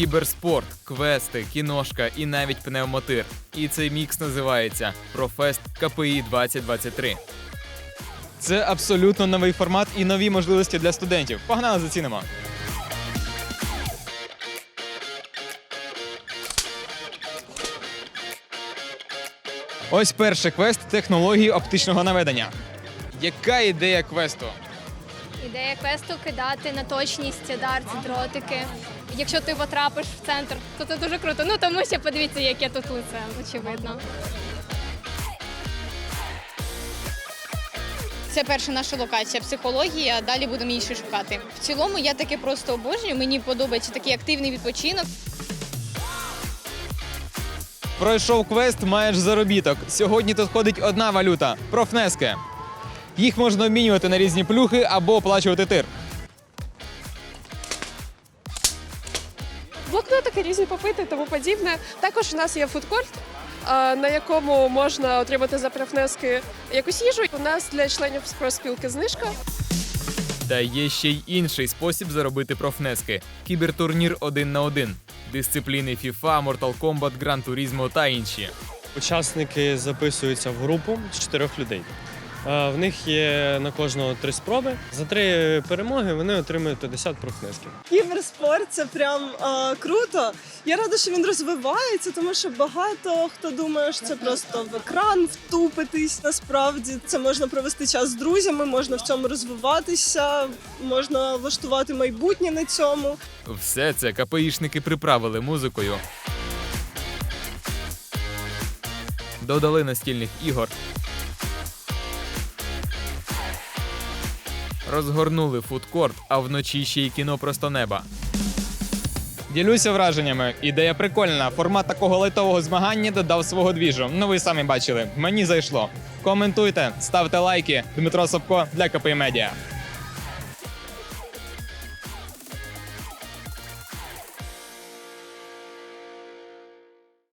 Кіберспорт, квести, кіношка і навіть пневмотир. І цей мікс називається Профест КПІ 2023. Це абсолютно новий формат і нові можливості для студентів. Погнали зацінимо. Ось перший квест технології оптичного наведення. Яка ідея квесту? Ідея квесту кидати на точність дарт, дротики. Якщо ти потрапиш в центр, то це дуже круто. Ну тому що подивіться, яке тут лице, очевидно. Це перша наша локація психологія. Далі будемо інші шукати. В цілому я таке просто обожнюю. Мені подобається такий активний відпочинок. Пройшов квест, маєш заробіток. Сьогодні тут ходить одна валюта профнески. Їх можна обмінювати на різні плюхи або оплачувати тир. блокнотики, різні попити, тому подібне. Також у нас є фудкорт, а, на якому можна отримати за привнески якусь їжу. У нас для членів профспілки знижка. Та є ще й інший спосіб заробити профнески кібертурнір один на один. Дисципліни FIFA, Mortal Kombat, Gran Turismo та інші. Учасники записуються в групу з чотирьох людей. В них є на кожного три спроби. За три перемоги вони отримують 50 профнесків. Кіберспорт це прям е, круто. Я рада, що він розвивається, тому що багато хто думає, що це просто в екран втупитись. Насправді це можна провести час з друзями, можна в цьому розвиватися, можна влаштувати майбутнє на цьому. Все це КПІшники приправили музикою. Додали настільних ігор. Розгорнули фудкорт, а вночі ще й кіно просто неба. Ділюся враженнями. Ідея прикольна. Формат такого лайтового змагання додав свого двіжу. Ну ви самі бачили. Мені зайшло. Коментуйте, ставте лайки. Дмитро Собко для КПІ Медіа.